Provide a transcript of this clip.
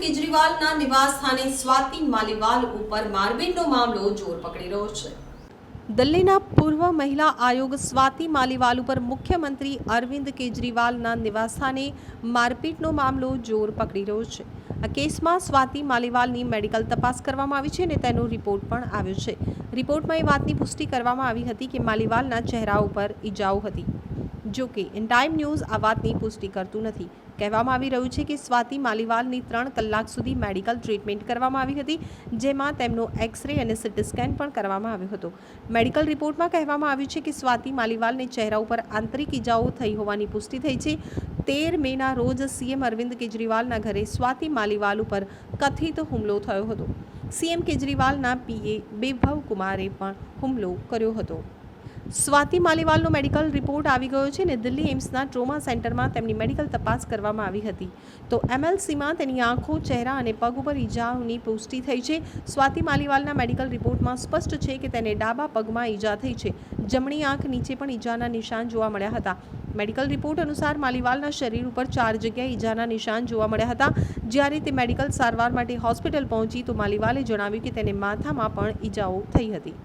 કેજરીવાલના નિવાસસ્થાને સ્વાતિ માલીવાલ ઉપર મારપીટનો મામલો જોર પકડી રહ્યો છે. દિલ્હીના પૂર્વ મહિલા આયોગ સ્વાતિ માલીવાલ ઉપર મુખ્યમંત્રી અરવિંદ કેજરીવાલના નિવાસસ્થાને મારપીટનો મામલો જોર પકડી રહ્યો છે. આ કેસમાં સ્વાતિ માલીવાલની મેડિકલ તપાસ કરવામાં આવી છે અને તેનો રિપોર્ટ પણ આવ્યો છે. રિપોર્ટમાં એ વાતની પુષ્ટિ કરવામાં આવી હતી કે માલીવાલના ચહેરા ઉપર ઈજાઓ હતી. જો કે ઇન ટાઈમ ન્યૂઝ આ વાતની પુષ્ટિ કરતું નથી. કહેવામાં આવી રહ્યું છે કે સ્વાતિ માલીવાલની ત્રણ કલાક સુધી મેડિકલ ટ્રીટમેન્ટ કરવામાં આવી હતી, જેમાં તેમનો એક્સરે અને સિટી સ્કેન પણ કરવામાં આવ્યો હતો. મેડિકલ રિપોર્ટમાં કહેવામાં આવ્યું છે કે સ્વાતિ માલીવાલને ચહેરા ઉપર આંતરિક ઈજાઓ થઈ હોવાની પુષ્ટિ થઈ છે. તેર મેના રોજ સીએમ અરવિંદ કેજરીવાલના ઘરે સ્વાતિ માલીવાલ ઉપર કથિત હુમલો થયો હતો. સીએમ કેજરીવાલના પીએ બેભવ કુમારે પણ હુમલો કર્યો હતો. સ્વાતિ માલીવાલનો મેડિકલ રિપોર્ટ આવી ગયો છે અને દિલ્હી એમ્સના ટ્રોમા સેન્ટરમાં તેમની મેડિકલ તપાસ કરવામાં આવી હતી. તો એમએલસીમાં તેની આંખો, ચહેરા અને પગ ઉપર ઈજાઓની પુષ્ટિ થઈ છે. સ્વાતિ માલીવાલના મેડિકલ રિપોર્ટમાં સ્પષ્ટ છે કે તેને ડાબા પગમાં ઈજા થઈ છે. જમણી આંખ નીચે પણ ઈજાના નિશાન જોવા મળ્યા હતા. મેડિકલ રિપોર્ટ અનુસાર માલીવાલના શરીર ઉપર ચાર જગ્યાએ ઈજાના નિશાન જોવા મળ્યા હતા. જ્યારે તે મેડિકલ સારવાર માટે હોસ્પિટલ પહોંચી તો માલીવાલે જણાવ્યું કે તેને માથામાં પણ ઈજાઓ થઈ હતી.